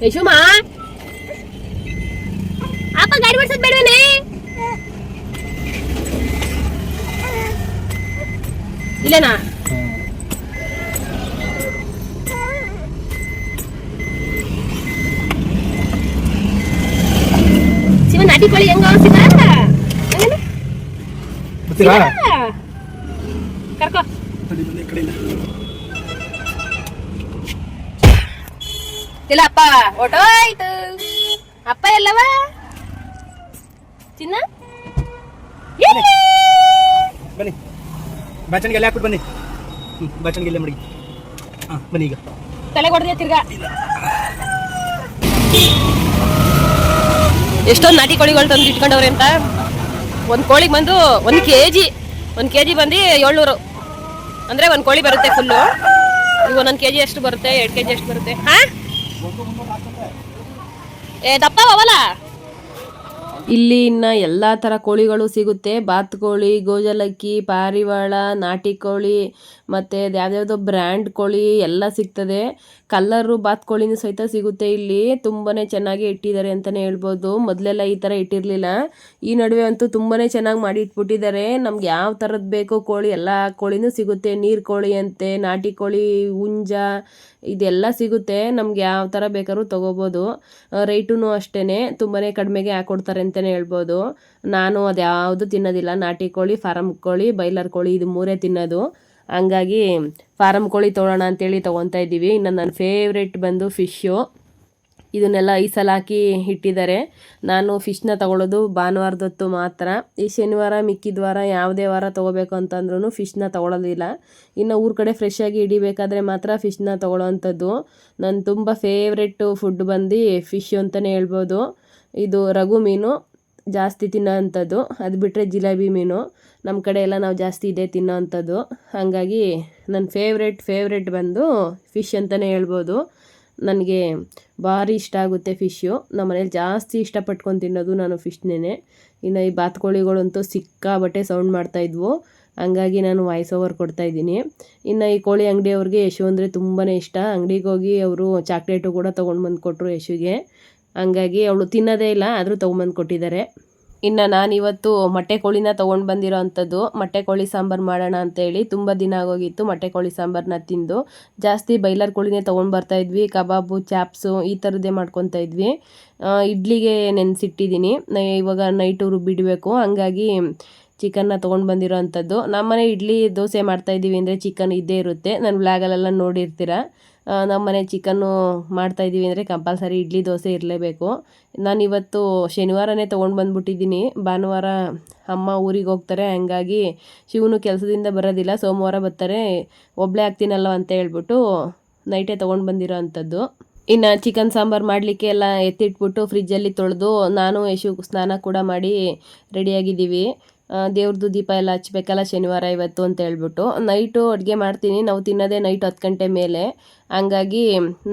ಯಶುಮಾ ಅಪ್ಪ ಗಾಡಿ ಓಡಿಸೋದ್ ಬೇಡವೇನೆ? ಇಲ್ಲೇನಾ ಹ್ಮ್. ಶಿವ ನಾಟಿ ಕೋಳಿ ಹೆಂಗ ಶಿವ ಹೆಂಗನ? ಬರ್ತೀರಾ ಕರ್ಕೋ ತಡಿ ಬನ್ನಿ ಈ ಕಡೆಯಿಂದ. ಇಲ್ಲ ಅಪ್ಪ ಹೊಟ್ಟೋಯ್ತು ಅಪ್ಪ ಎಲ್ಲವ ಚಿನ್ನ ಎಲ್ಲಿ? ಬನ್ನಿ ಬಾಚಣಿಗೆ ಎಲ್ಲ ಹಾಕ್ಬಿಟ್ಟು ಬನ್ನಿ. ಹ್ಞೂ ಬಾಚಣಿಗೆ ಇಲ್ಲೇ ಮಡಗಿ. ಹಾಂ, ಬನ್ನಿ ಈಗ. ತಲೆ ಕೊಡ್ದೆ ತಿರ್ಗಾ. ಎಷ್ಟೊಂದು ನಾಟಿ ಕೋಳಿಗಳು ತಂದು ಇಟ್ಕೊಂಡವ್ರೆ ಅಂತ. ಒಂದು ಕೋಳಿಗೆ ಬಂದು ಒಂದು ಕೆ ಜಿ ಒಂದು ಕೆ ಜಿ ಬಂದು ಏಳ್ನೂರು. ಅಂದರೆ ಒಂದು ಕೋಳಿ ಬರುತ್ತೆ ಫುಲ್ಲು ಈಗ ಒಂದೊಂದು ಕೆ ಜಿ ಎಷ್ಟು ಬರುತ್ತೆ, ಎರಡು ಕೆ ಜಿ ಎಷ್ಟು ಬರುತ್ತೆ. ಹಾಂ? ಏ, ದಪ್ಪ ಅವಲ್ಲ ಇಲ್ಲಿ ಇನ್ನ ಎಲ್ಲಾ ತರ ಕೋಳಿಗಳು ಸಿಗುತ್ತೆ. ಬಾತುಕೋಳಿ ಗೋಜಲಕ್ಕಿ ಪಾರಿವಾಳ ನಾಟಿ ಕೋಳಿ ಮತ್ತು ಯಾವ್ದ್ಯಾವುದೋ ಬ್ರ್ಯಾಂಡ್ ಕೋಳಿ ಎಲ್ಲ ಸಿಗ್ತದೆ. ಕಲ್ಲರು ಬಾತುಕೋಳಿನೂ ಸಹಿತ ಸಿಗುತ್ತೆ ಇಲ್ಲಿ. ತುಂಬಾ ಚೆನ್ನಾಗಿ ಇಟ್ಟಿದ್ದಾರೆ ಅಂತಲೇ ಹೇಳ್ಬೋದು. ಮೊದಲೆಲ್ಲ ಈ ಥರ ಇಟ್ಟಿರಲಿಲ್ಲ. ಈ ನಡುವೆ ಅಂತೂ ತುಂಬಾ ಚೆನ್ನಾಗಿ ಮಾಡಿ ಇಟ್ಬಿಟ್ಟಿದ್ದಾರೆ. ನಮ್ಗೆ ಯಾವ ಥರದ್ದು ಬೇಕೋ ಕೋಳಿ, ಎಲ್ಲ ಕೋಳಿನೂ ಸಿಗುತ್ತೆ. ನೀರು ಕೋಳಿ ಅಂತೆ, ನಾಟಿ ಕೋಳಿ, ಹುಂಜ, ಇದೆಲ್ಲ ಸಿಗುತ್ತೆ. ನಮ್ಗೆ ಯಾವ ಥರ ಬೇಕಾದ್ರೂ ತೊಗೋಬೋದು. ರೇಟೂ ಅಷ್ಟೇ ತುಂಬಾ ಕಡಿಮೆಗೆ ಹಾಕ್ಕೊಡ್ತಾರೆ ಅಂತಲೇ ಹೇಳ್ಬೋದು. ನಾನು ಅದು ಯಾವುದು ತಿನ್ನೋದಿಲ್ಲ. ನಾಟಿ ಕೋಳಿ ಫಾರಮ್ ಕೋಳಿ ಬೈಲರ್ ಕೋಳಿ, ಇದು ಮೂರೇ ತಿನ್ನೋದು. ಹಂಗಾಗಿ ಫಾರಮ್ ಕೋಳಿ ತೊಗೊಳ್ಳೋಣ ಅಂತೇಳಿ ತೊಗೊತಾ ಇದ್ದೀವಿ. ಇನ್ನು ನನ್ನ ಫೇವ್ರೆಟ್ ಬಂದು ಫಿಶ್ಶು ಇದನ್ನೆಲ್ಲ ಐಸಲ್ಲಿ ಹಾಕಿ ಇಟ್ಟಿದ್ದಾರೆ. ನಾನು ಫಿಶ್ನ ತಗೊಳ್ಳೋದು ಭಾನುವಾರದೊತ್ತು ಮಾತ್ರ. ಈ ಶನಿವಾರ ಮಿಕ್ಕಿದ ವಾರ ಯಾವುದೇ ವಾರ ತೊಗೋಬೇಕು ಅಂತಂದ್ರೂ ಫಿಶ್ನ ತಗೊಳ್ಳೋದಿಲ್ಲ ಇನ್ನು ಊರ ಕಡೆ ಫ್ರೆಶ್ ಆಗಿ ಹಿಡಿಬೇಕಾದ್ರೆ ಮಾತ್ರ ಫಿಶ್ನ ತೊಗೊಳ್ಳೋವಂಥದ್ದು ನನ್ನ ತುಂಬ ಫೇವ್ರೆಟ್ಟು ಫುಡ್ ಬಂದು ಫಿಶ್ ಅಂತಲೇ ಹೇಳ್ಬೋದು. ಇದು ರಘು ಮೀನು. ಜಾಸ್ತಿ ತಿನ್ನೋ ಅಂಥದ್ದು ಅದು ಬಿಟ್ಟರೆ ಜಿಲೇಬಿ ಮೀನು. ನಮ್ಮ ಕಡೆ ಎಲ್ಲ ನಾವು ಜಾಸ್ತಿ ಇದೇ ತಿನ್ನೋ ಅಂಥದ್ದು ಹಾಗಾಗಿ ನನ್ನ ಫೇವ್ರೆಟ್ ಫೇವ್ರೆಟ್ ಬಂದು ಫಿಶ್ ಅಂತಲೇ ಹೇಳ್ಬೋದು. ನನಗೆ ಭಾರಿ ಇಷ್ಟ ಆಗುತ್ತೆ ಫಿಶ್ಶು ನಮ್ಮ ಮನೇಲಿ ಜಾಸ್ತಿ ಇಷ್ಟಪಟ್ಕೊಂಡು ತಿನ್ನೋದು ನಾನು ಫಿಶ್ನೇ ಇನ್ನು ಈ ಬಾತುಕೋಳಿಗಳಂತೂ ಸಿಕ್ಕಾಬಟ್ಟೆ ಸೌಂಡ್ ಮಾಡ್ತಾಯಿದ್ವು ಹಂಗಾಗಿ ನಾನು ವಾಯ್ಸ್ ಓವರ್ ಕೊಡ್ತಾಯಿದ್ದೀನಿ ಇನ್ನು ಈ ಕೋಳಿ ಅಂಗಡಿಯವ್ರಿಗೆ ಯಶು ಅಂದರೆ ತುಂಬಾ ಇಷ್ಟ. ಅಂಗಡಿಗೆ ಹೋಗಿ ಅವರು ಚಾಕ್ಲೇಟು ಕೂಡ ತೊಗೊಂಡು ಬಂದು ಕೊಟ್ಟರು ಯಶುಗೆ. ಹಂಗಾಗಿ ಅವಳು ತಿನ್ನೋದೇ ಇಲ್ಲ, ಆದರೂ ತೊಗೊಂಬಂದು ಕೊಟ್ಟಿದ್ದಾರೆ. ಇನ್ನು ನಾನಿವತ್ತು ಮೊಟ್ಟೆ ಕೋಳಿನ ತೊಗೊಂಡು ಬಂದಿರೋ ಅಂಥದ್ದು, ಮೊಟ್ಟೆ ಕೋಳಿ ಸಾಂಬಾರು ಮಾಡೋಣ ಅಂತೇಳಿ ತುಂಬ ದಿನ ಆಗೋಗಿತ್ತು ಮೊಟ್ಟೆ ಕೋಳಿ ಸಾಂಬಾರನ್ನ ತಿಂದು. ಜಾಸ್ತಿ ಬೈಲರ್ ಕೋಳಿನೇ ತೊಗೊಂಡು ಬರ್ತಾ ಇದ್ವಿ, ಕಬಾಬು, ಚಾಪ್ಸು, ಈ ಥರದ್ದೇ ಮಾಡ್ಕೊತಾ ಇದ್ವಿ. ಇಡ್ಲಿಗೆ ನೆನೆಸಿಟ್ಟಿದ್ದೀನಿ ಇವಾಗ ನೈಟು ರುಬ್ಬಿಡಬೇಕು ಹಂಗಾಗಿ ಚಿಕನ್ನ ತೊಗೊಂಡು ಬಂದಿರೋ ಅಂಥದ್ದು. ನಮ್ಮನೆ ಇಡ್ಲಿ ದೋಸೆ ಮಾಡ್ತಾಯಿದ್ದೀವಿ ಅಂದರೆ ಚಿಕನ್ ಇದ್ದೇ ಇರುತ್ತೆ, ನಾನು ವ್ಲಾಗಲ್ಲೆಲ್ಲ ನೋಡಿರ್ತೀರ? ಆ, ನಮ್ಮನೆ ಚಿಕನ್ನು ಮಾಡ್ತಾಯಿದ್ದೀವಿ ಅಂದರೆ ಕಂಪಲ್ಸರಿ ಇಡ್ಲಿ ದೋಸೆ ಇರಲೇಬೇಕು. ನಾನಿವತ್ತು ಶನಿವಾರನೇ ತೊಗೊಂಡು ಬಂದುಬಿಟ್ಟಿದ್ದೀನಿ. ಭಾನುವಾರ ಅಮ್ಮ ಊರಿಗೆ ಹೋಗ್ತಾರೆ. ಹಂಗಾಗಿ ಶಿವನು ಕೆಲಸದಿಂದ ಬರೋದಿಲ್ಲ. ಸೋಮವಾರ ಬರ್ತಾರೆ. ಒಬ್ಬಳೇ ಆಗ್ತೀನಲ್ಲ ಅಂತ ಹೇಳ್ಬಿಟ್ಟು ನೈಟೇ ತೊಗೊಂಡು ಬಂದಿರೋ ಅಂಥದ್ದು. ಇನ್ನು ಚಿಕನ್ ಸಾಂಬಾರು ಮಾಡಲಿಕ್ಕೆ ಎಲ್ಲ ಎತ್ತಿಟ್ಬಿಟ್ಟು ಫ್ರಿಜ್ಜಲ್ಲಿ ತೊಳೆದು ನಾನು ಯಶು ಸ್ನಾನ ಕೂಡ ಮಾಡಿ ರೆಡಿಯಾಗಿದ್ದೀವಿ ದೇವ್ರದ್ದು ದೀಪ ಎಲ್ಲ ಹಚ್ಬೇಕಲ್ಲ ಶನಿವಾರ ಇವತ್ತು ಅಂತ ಹೇಳ್ಬಿಟ್ಟು. ನೈಟು ಅಡುಗೆ ಮಾಡ್ತೀನಿ. ನಾವು ತಿನ್ನೋದೇ ನೈಟ್ ಹತ್ತು ಗಂಟೆ ಮೇಲೆ. ಹಂಗಾಗಿ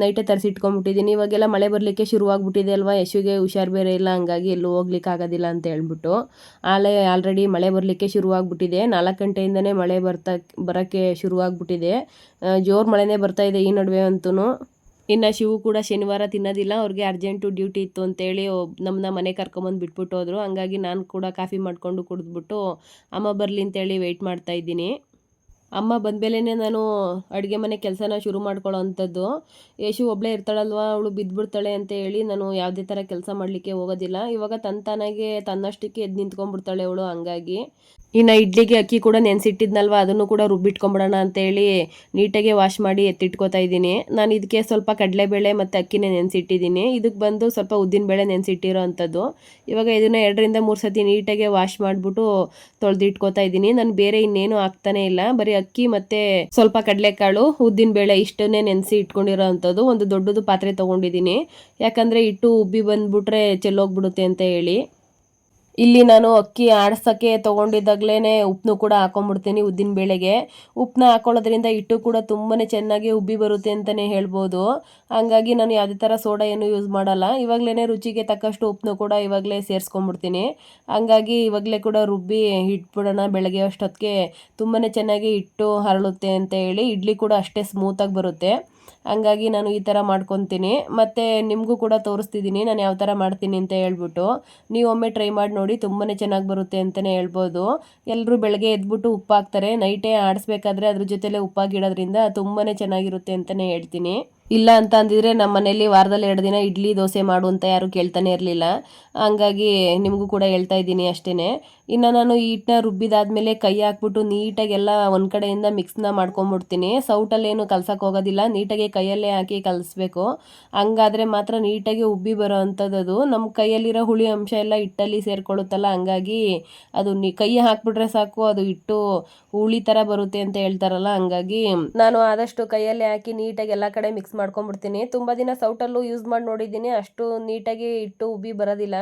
ನೈಟೇ ತರಿಸಿಟ್ಕೊಂಡ್ಬಿಟ್ಟಿದ್ದೀನಿ ಇವಾಗೆಲ್ಲ ಮಳೆ ಬರಲಿಕ್ಕೆ ಶುರುವಾಗ್ಬಿಟ್ಟಿದೆ ಅಲ್ವಾ? ಯಶುಗೆ ಹುಷಾರು ಬೇರೆ ಇಲ್ಲ. ಹಂಗಾಗಿ ಎಲ್ಲೂ ಹೋಗ್ಲಿಕ್ಕೆ ಆಗೋದಿಲ್ಲ ಅಂತ ಹೇಳ್ಬಿಟ್ಟು. ಆಲೇ ಆಲ್ರೆಡಿ ಮಳೆ ಬರಲಿಕ್ಕೆ ಶುರುವಾಗ್ಬಿಟ್ಟಿದೆ. ನಾಲ್ಕು ಗಂಟೆಯಿಂದನೇ ಮಳೆ ಬರ್ತಾ, ಬರೋಕ್ಕೆ ಶುರುವಾಗ್ಬಿಟ್ಟಿದೆ. ಜೋರು ಮಳೆನೇ ಇದೆ ಈ ನಡುವೆ ಅಂತೂ ಇನ್ನು ಶಿವು ಕೂಡ ಶನಿವಾರ ತಿನ್ನೋದಿಲ್ಲ, ಅವ್ರಿಗೆ ಅರ್ಜೆಂಟು ಡ್ಯೂಟಿ ಇತ್ತು ಅಂತೇಳಿ ನಮ್ಮನ್ನ ಮನೆ ಕರ್ಕೊಂಬಂದು ಬಿಟ್ಬಿಟ್ಟು ಹೋದರು. ಹಂಗಾಗಿ ನಾನು ಕೂಡ ಕಾಫಿ ಮಾಡಿಕೊಂಡು ಕುಡಿದ್ಬಿಟ್ಟು ಅಮ್ಮ ಬರಲಿ ಅಂತೇಳಿ ವೆಯ್ಟ್ ಮಾಡ್ತಾ ಇದ್ದೀನಿ. ಅಮ್ಮ ಬಂದಮೇಲೆ ನಾನು ಅಡುಗೆ ಮನೆ ಕೆಲಸನ ಶುರು ಮಾಡ್ಕೊಳ್ಳೋ ಅಂಥದ್ದು ಯಶು ಒಬ್ಬಳೇ ಇರ್ತಾಳಲ್ವ, ಅವಳು ಬಿದ್ದುಬಿಡ್ತಾಳೆ ಅಂತ ಹೇಳಿ ನಾನು ಯಾವುದೇ ಥರ ಕೆಲಸ ಮಾಡಲಿಕ್ಕೆ ಹೋಗೋದಿಲ್ಲ. ಇವಾಗ ತನ್ನ ತಾನಾಗೆ ತನ್ನಷ್ಟಕ್ಕೆ ಎದ್ದು ನಿಂತ್ಕೊಂಡ್ಬಿಡ್ತಾಳೆ ಅವಳು ಹಂಗಾಗಿ. ಇನ್ನು ಇಡ್ಲಿಗೆ ಅಕ್ಕಿ ಕೂಡ ನೆನೆಸಿಟ್ಟಿದ್ನಲ್ವ, ಅದನ್ನು ಕೂಡ ರುಬ್ಬಿಟ್ಕೊಂಬಿಡೋಣ ಅಂತೇಳಿ ನೀಟಾಗಿ ವಾಶ್ ಮಾಡಿ ಎತ್ತಿಟ್ಕೋತಾ ಇದ್ದೀನಿ. ನಾನು ಇದಕ್ಕೆ ಸ್ವಲ್ಪ ಕಡಲೆಬೇಳೆ ಮತ್ತು ಅಕ್ಕಿನೇ ನೆನೆಸಿಟ್ಟಿದ್ದೀನಿ. ಇದಕ್ಕೆ ಬಂದು ಸ್ವಲ್ಪ ಉದ್ದಿನಬೇಳೆ ನೆನೆಸಿಟ್ಟಿರೋ ಅಂಥದ್ದು. ಇವಾಗ ಇದನ್ನು ಎರಡರಿಂದ ಮೂರು ಸತಿ ನೀಟಾಗಿ ವಾಶ್ ಮಾಡಿಬಿಟ್ಟು ತೊಳೆದಿಟ್ಕೋತಾ ಇದ್ದೀನಿ. ನಾನು ಬೇರೆ ಇನ್ನೇನು ಆಗ್ತಾನೇ ಇಲ್ಲ. ಬರೀ ಅಕ್ಕಿ ಮತ್ತು ಸ್ವಲ್ಪ ಕಡಲೆಕಾಳು ಉದ್ದಿನಬೇಳೆ ಇಷ್ಟನ್ನೇ ನೆನೆಸಿ ಇಟ್ಕೊಂಡಿರೋ ಅಂಥದ್ದು. ಒಂದು ದೊಡ್ಡದು ಪಾತ್ರೆ ತೊಗೊಂಡಿದ್ದೀನಿ. ಯಾಕಂದರೆ ಇಟ್ಟು ಉಬ್ಬಿ ಬಂದುಬಿಟ್ರೆ ಚೆಲ್ಲೋಗ್ಬಿಡುತ್ತೆ ಅಂತ ಹೇಳಿ. ಇಲ್ಲಿ ನಾನು ಅಕ್ಕಿ ಆಡ್ಸೋಕ್ಕೆ ತೊಗೊಂಡಿದ್ದಾಗಲೇ ಉಪ್ಪನ್ನು ಕೂಡ ಹಾಕೊಂಡ್ಬಿಡ್ತೀನಿ ಉದ್ದಿನ ಬೇಳೆಗೆ. ಉಪ್ಪನ್ನ ಹಾಕೊಳ್ಳೋದ್ರಿಂದ ಹಿಟ್ಟು ಕೂಡ ತುಂಬಾ ಚೆನ್ನಾಗಿ ಉಬ್ಬಿ ಬರುತ್ತೆ ಅಂತಲೇ ಹೇಳ್ಬೋದು. ಹಾಗಾಗಿ ನಾನು ಯಾವುದೇ ಥರ ಸೋಡಾ ಏನು ಯೂಸ್ ಮಾಡಲ್ಲ. ಇವಾಗಲೇ ರುಚಿಗೆ ತಕ್ಕಷ್ಟು ಉಪ್ಪನ್ನು ಕೂಡ ಇವಾಗಲೇ ಸೇರಿಸ್ಕೊಂಡ್ಬಿಡ್ತೀನಿ ಹಂಗಾಗಿ ಇವಾಗಲೇ ಕೂಡ ರುಬ್ಬಿ ಇಟ್ಬಿಡೋಣ ಬೆಳಗ್ಗೆ ಅಷ್ಟೊತ್ತಿಗೆ. ತುಂಬಾ ಚೆನ್ನಾಗಿ ಹಿಟ್ಟು ಹರಳುತ್ತೆ ಅಂತ ಹೇಳಿ, ಇಡ್ಲಿ ಕೂಡ ಅಷ್ಟೇ ಸ್ಮೂತಾಗಿ ಬರುತ್ತೆ. ಹಂಗಾಗಿ ನಾನು ಈ ಥರ ಮಾಡ್ಕೊತೀನಿ. ಮತ್ತು ನಿಮಗೂ ಕೂಡ ತೋರಿಸ್ತಿದ್ದೀನಿ ನಾನು ಯಾವ ಥರ ಮಾಡ್ತೀನಿ ಅಂತ ಹೇಳ್ಬಿಟ್ಟು. ಒಮ್ಮೆ ಟ್ರೈ ಮಾಡಿ ನೋಡಿ ತುಂಬಾ ಚೆನ್ನಾಗಿ ಬರುತ್ತೆ ಅಂತಲೇ ಹೇಳ್ಬೋದು. ಎಲ್ಲರೂ ಬೆಳಗ್ಗೆ ಎದ್ಬಿಟ್ಟು ಉಪ್ಪು ಹಾಕ್ತಾರೆ ನೈಟೇ ಆಡಿಸ್ಬೇಕಾದ್ರೆ ಅದ್ರ ಜೊತೆಲೇ ಉಪ್ಪಾಗಿಡೋದ್ರಿಂದ ತುಂಬಾ ಚೆನ್ನಾಗಿರುತ್ತೆ ಅಂತಲೇ ಹೇಳ್ತೀನಿ. ಇಲ್ಲ ಅಂತ ಅಂದಿದ್ರೆ ನಮ್ಮ ಮನೇಲಿ ವಾರದಲ್ಲಿ ಎರಡು ದಿನ ಇಡ್ಲಿ, ದೋಸೆ ಮಾಡು ಅಂತ ಯಾರು ಕೇಳ್ತಾನೆ ಇರಲಿಲ್ಲ. ಹಂಗಾಗಿ ನಿಮಗೂ ಕೂಡ ಹೇಳ್ತಾ ಇದ್ದೀನಿ ಅಷ್ಟೇ ಇನ್ನು ನಾನು ಈ ಹಿಟ್ಟನ್ನ ರುಬ್ಬಿದಾದ್ಮೇಲೆ ಕೈ ಹಾಕ್ಬಿಟ್ಟು ನೀಟಾಗೆಲ್ಲ ಒಂದು ಕಡೆಯಿಂದ ಮಿಕ್ಸ್ನ ಮಾಡ್ಕೊಂಬಿಡ್ತೀನಿ. ಸೌಟಲ್ಲೇನು ಕಲ್ಸಕ್ಕೆ ಹೋಗೋದಿಲ್ಲ. ನೀಟಾಗಿ ಕೈಯಲ್ಲೇ ಹಾಕಿ ಕಲಿಸ್ಬೇಕು. ಹಂಗಾದರೆ ಮಾತ್ರ ನೀಟಾಗಿ ಉಬ್ಬಿ ಬರೋ ಅಂಥದ್ದು ನಮ್ಮ ಕೈಯಲ್ಲಿರೋ ಹುಳಿ ಅಂಶ ಎಲ್ಲ ಹಿಟ್ಟಲ್ಲಿ ಸೇರ್ಕೊಳ್ಳುತ್ತಲ್ಲ, ಹಂಗಾಗಿ ಅದು ನಿ ಕೈ ಹಾಕ್ಬಿಟ್ರೆ ಸಾಕು, ಅದು ಹಿಟ್ಟು ಹುಳಿ ಥರ ಬರುತ್ತೆ ಅಂತ ಹೇಳ್ತಾರಲ್ಲ, ಹಂಗಾಗಿ ನಾನು ಆದಷ್ಟು ಕೈಯಲ್ಲೇ ಹಾಕಿ ನೀಟಾಗಿ ಎಲ್ಲ ಕಡೆ ಮಿಕ್ಸ್ ಮಾಡ್ಕೊಂಡ್ಬಿಡ್ತೀನಿ ತುಂಬ ದಿನ ಸೌಟಲ್ಲೂ ಯೂಸ್ ಮಾಡಿ ನೋಡಿದ್ದೀನಿ, ಅಷ್ಟು ನೀಟಾಗಿ ಹಿಟ್ಟು ಉಬ್ಬಿ ಬರೋದಿಲ್ಲ.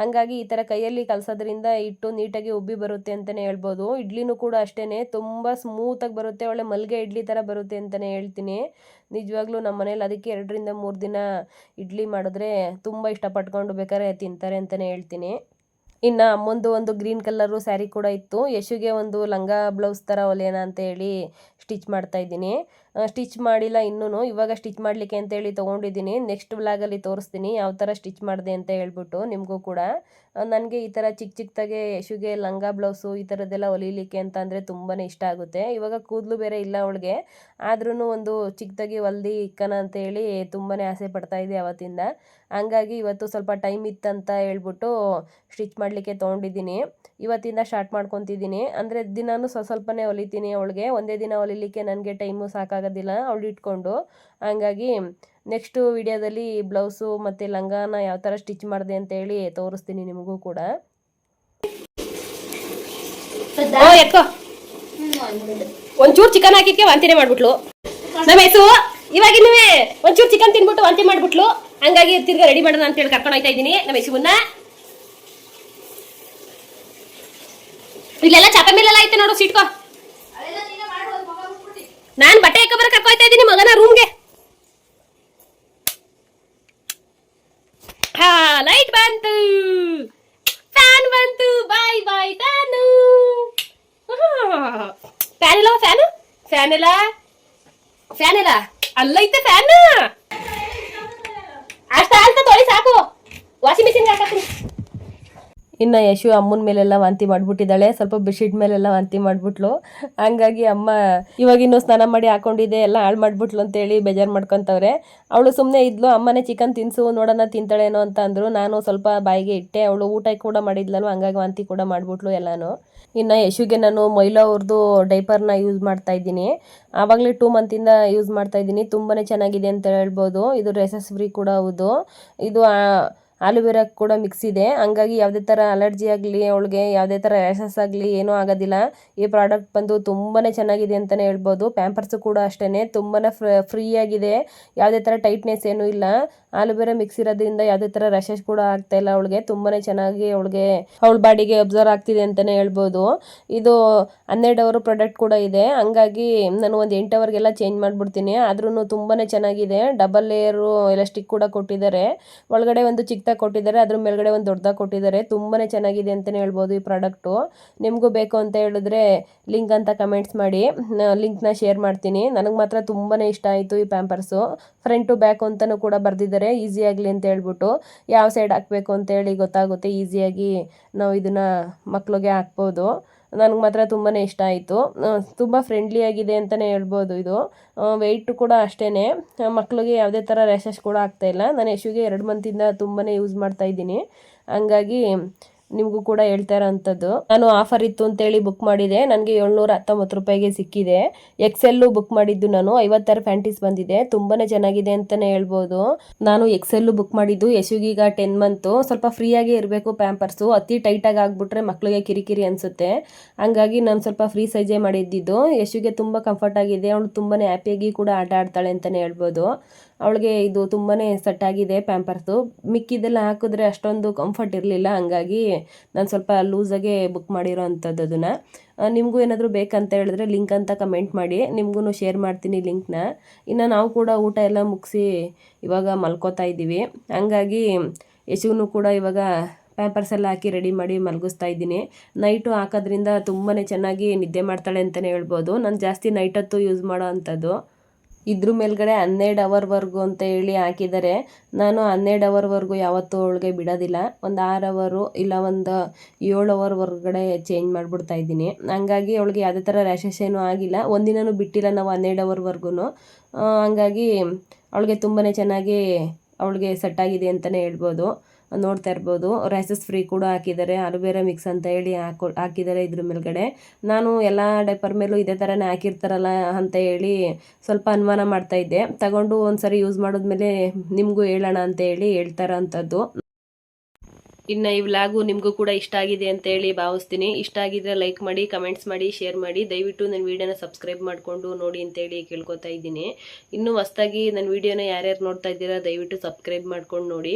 ಹಂಗಾಗಿ ಈ ಥರ ಕೈಯಲ್ಲಿ ಕಲಸೋದ್ರಿಂದ ಹಿಟ್ಟು ನೀಟಾಗಿ ಉಬ್ಬಿ ಬರುತ್ತೆ ಅಂತಲೇ ಹೇಳ್ಬೋದು. ಇಡ್ಲಿನೂ ಕೂಡ ಅಷ್ಟೇ ತುಂಬ ಸ್ಮೂತಾಗಿ ಬರುತ್ತೆ, ಒಳ್ಳೆ ಮಲ್ಗೆ ಇಡ್ಲಿ ಥರ ಬರುತ್ತೆ ಅಂತಲೇ ಹೇಳ್ತೀನಿ. ನಿಜವಾಗ್ಲೂ ನಮ್ಮ ಮನೇಲಿ ಅದಕ್ಕೆ ಎರಡರಿಂದ ಮೂರು ದಿನ ಇಡ್ಲಿ ಮಾಡಿದ್ರೆ ತುಂಬ ಇಷ್ಟಪಟ್ಕೊಂಡು ಬೇಕಾದ್ರೆ ತಿಂತಾರೆ ಅಂತಲೇ ಹೇಳ್ತೀನಿ. ಇನ್ನು ಅಮ್ಮಂದು ಒಂದು ಗ್ರೀನ್ ಕಲರು ಸ್ಯಾರಿ ಕೂಡ ಇತ್ತು. ಯಶುಗೆ ಒಂದು ಲಂಗ ಬ್ಲೌಸ್ ಥರ ಹೊಲಿಯೋಣ ಅಂತ ಹೇಳಿ ಸ್ಟಿಚ್ ಮಾಡ್ತಾ ಇದ್ದೀನಿ. ಸ್ಟಿಚ್ ಮಾಡಿಲ್ಲ ಇನ್ನೂ ಇವಾಗ ಸ್ಟಿಚ್ ಮಾಡಲಿಕ್ಕೆ ಅಂತೇಳಿ ತೊಗೊಂಡಿದ್ದೀನಿ. ನೆಕ್ಸ್ಟ್ ವ್ಲಾಗಲ್ಲಿ ತೋರಿಸ್ತೀನಿ ಯಾವ ಥರ ಸ್ಟಿಚ್ ಮಾಡಿದೆ ಅಂತ ಹೇಳ್ಬಿಟ್ಟು ನಿಮಗೂ ಕೂಡ. ನನಗೆ ಈ ಥರ ಚಿಕ್ಕ ಚಿಕ್ಕದಾಗೆ ಯಶುಗೆ ಲಂಗ, ಬ್ಲೌಸು ಈ ಥರದ್ದೆಲ್ಲ ಹೊಲಿಲಿಕ್ಕೆ ಅಂತ ಅಂದರೆ ತುಂಬಾ ಇಷ್ಟ ಆಗುತ್ತೆ. ಇವಾಗ ಕೂದಲು ಬೇರೆ ಇಲ್ಲ ಅವಳಿಗೆ. ಆದ್ರೂ ಒಂದು ಚಿಕ್ಕದಾಗಿ ಹೊಲ್ದಿ ಇಕ್ಕನ ಅಂತೇಳಿ ತುಂಬಾ ಆಸೆ ಪಡ್ತಾ ಇದೆ ಅವತ್ತಿಂದ. ಹಂಗಾಗಿ ಇವತ್ತು ಸ್ವಲ್ಪ ಟೈಮ್ ಇತ್ತಂತ ಹೇಳ್ಬಿಟ್ಟು ಸ್ಟಿಚ್ ಮಾಡಲಿಕ್ಕೆ ತೊಗೊಂಡಿದ್ದೀನಿ. ಇವತ್ತಿಂದ ಸ್ಟಾರ್ಟ್ ಮಾಡ್ಕೊತಿದ್ದೀನಿ. ಅಂದರೆ ದಿನಾನು ಸ್ವಲ್ಪ ಸ್ವಲ್ಪನೇ ಹೊಲಿತೀನಿ ಅವಳಿಗೆ. ಒಂದೇ ದಿನ ಹೊಲಿಲಿಕ್ಕೆ ನನಗೆ ಟೈಮು ಸಾಕಾಗೋದಿಲ್ಲ ಅವಳು ಇಟ್ಕೊಂಡು. ಹಂಗಾಗಿ ನೆಕ್ಸ್ಟು ವಿಡಿಯೋದಲ್ಲಿ ಬ್ಲೌಸು ಮತ್ತು ಲಂಗಾನ ಯಾವ ಥರ ಸ್ಟಿಚ್ ಮಾಡಿದೆ ಅಂತೇಳಿ ತೋರಿಸ್ತೀನಿ ನಿಮಗೂ ಕೂಡ. ಒಂಚೂರು ಚಿಕನ್ ಹಾಕಿದ್ಕೆ ವಾಂತಿನೇ ಮಾಡ್ಬಿಟ್ಲು. ನಮ್ಮ ಇವಾಗ ಇವಾಗಿನೂ ಒಂಚೂರು ಚಿಕನ್ ತಿನ್ಬಿಟ್ಟು ವಾಂತಿ ಮಾಡ್ಬಿಟ್ಲು. ಹಂಗಾಗಿ ತಿರ್ಗಿ ರೆಡಿ ಮಾಡೋಣ ಅಂತ ಹೇಳಿ ಕರ್ಕೊಂಡು ಹೋಗ್ತಾ ಇದ್ದೀನಿ ನಮ್ಮ ಹೆಸುವನ್ನ ಇಲ್ಲೆಲ್ಲ ಚಾಪೆ ಮೇಲೆಲ್ಲ ಐತೆ ನೋಡು, ಸಿಟ್ಕೋ. ನಾನ್ ಬಟ್ಟೆ ಹಾಕಬರ ಕರ್ಕೊಯ್ತಾ ಇದ್ದೀನಿ ಮಗನ ರೂಮ್ಗೆ ಹಾ ಲೈಟ್ ಬಂತು. ಫ್ಯಾನ್ ಬಂತು. ಬಾಯ್ ಬಾಯ್ ಫ್ಯಾನು ಫ್ಯಾನ್ ಇಲ್ಲ ಫ್ಯಾನು ಫ್ಯಾನ್ ಇಲ್ಲ? ಫ್ಯಾನ್ ಇಲ್ಲ? ಅಲ್ಲೈತೆ ಫ್ಯಾನ್ ಅಷ್ಟ ಅಂತ ತೊಳಿ ಸಾಕು. ವಾಷಿಂಗ್ ಮಿಷಿನ್ಗೆ ಹಾಕತ್ತೀನಿ. ಇನ್ನು ಯಶು ಅಮ್ಮನ ಮೇಲೆಲ್ಲ ವಾಂತಿ ಮಾಡಿಬಿಟ್ಟಿದ್ದಾಳೆ. ಸ್ವಲ್ಪ ಬೆಡ್ಶೀಟ್ ಮೇಲೆಲ್ಲ ವಾಂತಿ ಮಾಡಿಬಿಟ್ಲು. ಹಂಗಾಗಿ ಅಮ್ಮ ಇವಾಗ ಇನ್ನೂ ಸ್ನಾನ ಮಾಡಿ ಹಾಕೊಂಡಿದೆ ಎಲ್ಲ ಹಾಳು ಮಾಡಿಬಿಟ್ಲು ಅಂತೇಳಿ ಬೇಜಾರು ಮಾಡ್ಕೊತವ್ರೆ. ಅವಳು ಸುಮ್ಮನೆ ಇದ್ಲು, ಅಮ್ಮನೇ ಚಿಕನ್ ತಿನ್ಸು, ನೋಡೋಣ ತಿಂತಾಳೇನೋ ಅಂತ ಅಂದರು. ನಾನು ಸ್ವಲ್ಪ ಬಾಯಿಗೆ ಇಟ್ಟೆ, ಅವಳು ಊಟ ಕೂಡ ಮಾಡಿದ್ಲಲ್ವ, ಹಂಗಾಗಿ ವಾಂತಿ ಕೂಡ ಮಾಡಿಬಿಟ್ಲು ಎಲ್ಲಾನು. ಇನ್ನು ಯಶುಗೆ ನಾನು ಮೊಯ್ಲೋ ಅವ್ರದ್ದು ಡೈಪರ್ನ ಯೂಸ್ ಮಾಡ್ತಾ ಇದ್ದೀನಿ. ಆವಾಗಲೇ ಟೂ ಮಂತಿಂದ ಯೂಸ್ ಮಾಡ್ತಾ ಇದ್ದೀನಿ. ತುಂಬಾ ಚೆನ್ನಾಗಿದೆ ಅಂತ ಹೇಳ್ಬೋದು. ಇದು ರೆಸಸ್ ಫ್ರೀ ಕೂಡ ಹೌದು. ಇದು ಆಲೂವೆರಾ ಕೂಡ ಮಿಕ್ಸ್ ಇದೆ. ಹಂಗಾಗಿ ಯಾವುದೇ ಥರ ಅಲರ್ಜಿ ಆಗಲಿ, ಅವಳಿಗೆ ಯಾವುದೇ ಥರ ರ್ಯಾಷಸ್ ಆಗಲಿ ಏನೂ ಆಗೋದಿಲ್ಲ. ಈ ಪ್ರಾಡಕ್ಟ್ ಬಂದು ತುಂಬಾ ಚೆನ್ನಾಗಿದೆ ಅಂತಲೇ ಹೇಳ್ಬೋದು. ಪ್ಯಾಂಪರ್ಸು ಕೂಡ ಅಷ್ಟೇ ತುಂಬಾ ಫ್ರೀ ಆಗಿದೆ. ಯಾವುದೇ ಥರ ಟೈಟ್ನೆಸ್ ಏನೂ ಇಲ್ಲ. ಆಲೂವೆರಾ ಮಿಕ್ಸ್ ಇರೋದ್ರಿಂದ ಯಾವುದೇ ಥರ ರ್ಯಾಷಸ್ ಕೂಡ ಆಗ್ತಾ ಇಲ್ಲ. ಅವಳಿಗೆ ತುಂಬಾ ಚೆನ್ನಾಗಿ ಅವಳಿಗೆ ಅವಳ ಬಾಡಿಗೆ ಅಬ್ಸರ್ವ್ ಆಗ್ತಿದೆ ಅಂತಲೇ ಹೇಳ್ಬೋದು. ಇದು ಹನ್ನೆರಡು ಅವರ್ ಪ್ರಾಡಕ್ಟ್ ಕೂಡ ಇದೆ. ಹಂಗಾಗಿ ನಾನು ಒಂದು ಎಂಟು ಅವರ್ಗೆಲ್ಲ ಚೇಂಜ್ ಮಾಡಿಬಿಡ್ತೀನಿ. ಆದ್ರೂ ತುಂಬಾ ಚೆನ್ನಾಗಿದೆ. ಡಬಲ್ ಲೇಯರು ಎಲಾಸ್ಟಿಕ್ ಕೂಡ ಕೊಟ್ಟಿದ್ದಾರೆ. ಒಳಗಡೆ ಒಂದು ಚಿಕ್ಕದಾಗ ಕೊಟ್ಟಿದ್ದಾರೆ, ಅದ್ರ ಮೇಲ್ಗಡೆ ಒಂದು ದೊಡ್ಡದಾಗ ಕೊಟ್ಟಿದ್ದಾರೆ. ತುಂಬಾ ಚೆನ್ನಾಗಿದೆ ಅಂತಲೇ ಹೇಳ್ಬೋದು ಈ ಪ್ರಾಡಕ್ಟು ನಿಮಗೂ ಬೇಕು ಅಂತ ಹೇಳಿದ್ರೆ ಲಿಂಕ್ ಅಂತ ಕಮೆಂಟ್ಸ್ ಮಾಡಿ. ಲಿಂಕ್ನ ಶೇರ್ ಮಾಡ್ತೀನಿ. ನನಗೆ ಮಾತ್ರ ತುಂಬಾ ಇಷ್ಟ ಆಯಿತು ಈ ಪ್ಯಾಂಪರ್ಸು ಫ್ರಂಟು ಬ್ಯಾಕು ಅಂತಲೂ ಕೂಡ ಬರೆದಿದ್ದಾರೆ. ಈಸಿ ಆಗಲಿ ಅಂತ ಹೇಳ್ಬಿಟ್ಟು ಯಾವ ಸೈಡ್ ಹಾಕಬೇಕು ಅಂತೇಳಿ ಗೊತ್ತಾಗುತ್ತೆ ಈಸಿಯಾಗಿ ನಾವು ಇದನ್ನು ಮಕ್ಕಳಿಗೆ ಹಾಕ್ಬೋದು. ನನಗೆ ಮಾತ್ರ ತುಂಬಾ ಇಷ್ಟ ಆಯಿತು. ತುಂಬ ಫ್ರೆಂಡ್ಲಿ ಆಗಿದೆ ಅಂತಲೇ ಹೇಳ್ಬೋದು ಇದು. ವೆಯ್ಟು ಕೂಡ ಅಷ್ಟೇ ಮಕ್ಕಳಿಗೆ ಯಾವುದೇ ಥರ ರ್ಯಾಷಸ್ ಕೂಡ ಆಗ್ತಾಯಿಲ್ಲ ನಾನು ಯಶುಗೆ ಎರಡು ಮಂತಿಂದ ತುಂಬಾ ಯೂಸ್ ಮಾಡ್ತಾ ಇದ್ದೀನಿ. ಹಂಗಾಗಿ ನಿಮಗೂ ಕೂಡ ಹೇಳ್ತಾ ಇರೋಂಥದ್ದು. ನಾನು ಆಫರ್ ಇತ್ತು ಅಂತೇಳಿ ಬುಕ್ ಮಾಡಿದೆ. ನನಗೆ ಏಳ್ನೂರ ಹತ್ತೊಂಬತ್ತು ರೂಪಾಯಿಗೆ ಸಿಕ್ಕಿದೆ. ಎಕ್ಸೆಲ್ಲು ಬುಕ್ ಮಾಡಿದ್ದು ನಾನು. ಐವತ್ತಾರು ಫ್ಯಾಂಟೀಸ್ ಬಂದಿದೆ. ತುಂಬಾ ಚೆನ್ನಾಗಿದೆ ಅಂತಲೇ ಹೇಳ್ಬೋದು. ನಾನು ಎಕ್ಸೆಲ್ಲು ಬುಕ್ ಮಾಡಿದ್ದು ಯಶುಗೀಗ ಟೆನ್ ಮಂತು ಸ್ವಲ್ಪ ಫ್ರೀಯಾಗಿ ಇರಬೇಕು ಪ್ಯಾಂಪರ್ಸು ಅತಿ ಟೈಟಾಗಿ ಆಗಿಬಿಟ್ರೆ ಮಕ್ಕಳಿಗೆ ಕಿರಿಕಿರಿ ಅನಿಸುತ್ತೆ. ಹಂಗಾಗಿ ನಾನು ಸ್ವಲ್ಪ ಫ್ರೀ ಸೈಜೇ ಮಾಡಿದ್ದಿದ್ದು ಯಶುಗೆ ತುಂಬ ಕಂಫರ್ಟ್ ಆಗಿದೆ. ಅವಳು ತುಂಬಾ ಹ್ಯಾಪಿಯಾಗಿ ಕೂಡ ಆಟ ಆಡ್ತಾಳೆ ಅಂತಲೇ ಹೇಳ್ಬೋದು. ಅವಳಿಗೆ ಇದು ತುಂಬಾ ಸೆಟ್ ಆಗಿದೆ ಪ್ಯಾಂಪರ್ಸು ಮಿಕ್ಕಿದೆಲ್ಲ ಹಾಕಿದ್ರೆ ಅಷ್ಟೊಂದು ಕಂಫರ್ಟ್ ಇರಲಿಲ್ಲ. ಹಂಗಾಗಿ ನಾನು ಸ್ವಲ್ಪ ಲೂಸಾಗೆ ಬುಕ್ ಮಾಡಿರೋ ಅಂಥದ್ದು ಅದನ್ನು ನಿಮಗೂ ಏನಾದರೂ ಬೇಕಂತ ಹೇಳಿದ್ರೆ ಲಿಂಕ್ ಅಂತ ಕಮೆಂಟ್ ಮಾಡಿ. ನಿಮಗೂ ಶೇರ್ ಮಾಡ್ತೀನಿ ಲಿಂಕ್ನ ಇನ್ನು ನಾವು ಕೂಡ ಊಟ ಎಲ್ಲ ಮುಗಿಸಿ ಇವಾಗ ಮಲ್ಕೋತಾ ಇದ್ದೀವಿ. ಹಂಗಾಗಿ ಯಶುನು ಕೂಡ ಇವಾಗ ಪ್ಯಾಂಪರ್ಸ್ ಎಲ್ಲ ಹಾಕಿ ರೆಡಿ ಮಾಡಿ ಮಲಗಿಸ್ತಾ ಇದ್ದೀನಿ. ನೈಟು ಹಾಕೋದ್ರಿಂದ ತುಂಬಾ ಚೆನ್ನಾಗಿ ನಿದ್ದೆ ಮಾಡ್ತಾಳೆ ಅಂತಲೇ ಹೇಳ್ಬೋದು. ನಾನು ಜಾಸ್ತಿ ನೈಟ್ ಹೊತ್ತು ಯೂಸ್ ಮಾಡೋ ಅಂಥದ್ದು. ಇದ್ರ ಮೇಲ್ಗಡೆ ಹನ್ನೆರಡು ಅವರ್ವರೆಗೂ ಅಂತ ಹೇಳಿ ಹಾಕಿದ್ದಾರೆ ನಾನು ಹನ್ನೆರಡು ಅವರ್ವರೆಗೂ ಯಾವತ್ತೂ ಅವಳಿಗೆ ಬಿಡೋದಿಲ್ಲ. ಒಂದು ಆರು ಅವರು ಇಲ್ಲ ಒಂದು ಏಳು ಅವರ್ ಹೊರ್ಗಡೆ ಚೇಂಜ್ ಮಾಡಿಬಿಡ್ತಾ ಇದ್ದೀನಿ. ಹಂಗಾಗಿ ಅವಳಿಗೆ ಯಾವುದೇ ಥರ ರ್ಯಾಷಸ್ ಏನೂ ಆಗಿಲ್ಲ. ಒಂದಿನನೂ ಬಿಟ್ಟಿಲ್ಲ ನಾವು ಹನ್ನೆರಡು ಅವರ್ವರೆಗೂ ಹಂಗಾಗಿ ಅವಳಿಗೆ ತುಂಬಾ ಚೆನ್ನಾಗಿ ಅವಳಿಗೆ ಸೆಟ್ ಆಗಿದೆ ಅಂತಲೇ ಹೇಳ್ಬೋದು. ನೋಡ್ತಾ ಇರ್ಬೋದು. ರೈಸಸ್ ಫ್ರೀ ಕೂಡ ಹಾಕಿದ್ದಾರೆ. ಅಲುಬೇರಾ ಮಿಕ್ಸ್ ಅಂತ ಹೇಳಿ ಹಾಕೊ, ಹಾಕಿದ್ದಾರೆ ಇದ್ರ ಮೇಲ್ಗಡೆ. ನಾನು ಎಲ್ಲ ಡೈಪರ್ ಮೇಲೂ ಇದೇ ಥರನೇ ಹಾಕಿರ್ತಾರಲ್ಲ ಅಂತ ಹೇಳಿ ಸ್ವಲ್ಪ ಅನುಮಾನ ಮಾಡ್ತಾ ಇದ್ದೆ. ತಗೊಂಡು ಒಂದ್ಸರಿ ಯೂಸ್ ಮಾಡಿದ್ಮೇಲೆ ನಿಮಗೂ ಹೇಳೋಣ ಅಂತ ಹೇಳಿ ಹೇಳ್ತಾರ ಅಂಥದ್ದು ಇನ್ನು ಈ ವ್ಲಾಗು ನಿಮಗೂ ಕೂಡ ಇಷ್ಟ ಆಗಿದೆ ಅಂತ ಹೇಳಿ ಭಾವಿಸ್ತೀನಿ. ಇಷ್ಟ ಆಗಿದ್ರೆ ಲೈಕ್ ಮಾಡಿ ಕಮೆಂಟ್ಸ್ ಮಾಡಿ ಶೇರ್ ಮಾಡಿ. ದಯವಿಟ್ಟು ನನ್ನ ವೀಡಿಯೋನ ಸಬ್ಸ್ಕ್ರೈಬ್ ಮಾಡಿಕೊಂಡು ನೋಡಿ ಅಂತೇಳಿ ಕೇಳ್ಕೊತಾ ಇದ್ದೀನಿ. ಇನ್ನೂ ಹೊಸ್ದಾಗಿ ನನ್ನ ವೀಡಿಯೋನ ಯಾರ್ಯಾರು ನೋಡ್ತಾ ಇದ್ದೀರಾ ದಯವಿಟ್ಟು ಸಬ್ಸ್ಕ್ರೈಬ್ ಮಾಡ್ಕೊಂಡು ನೋಡಿ.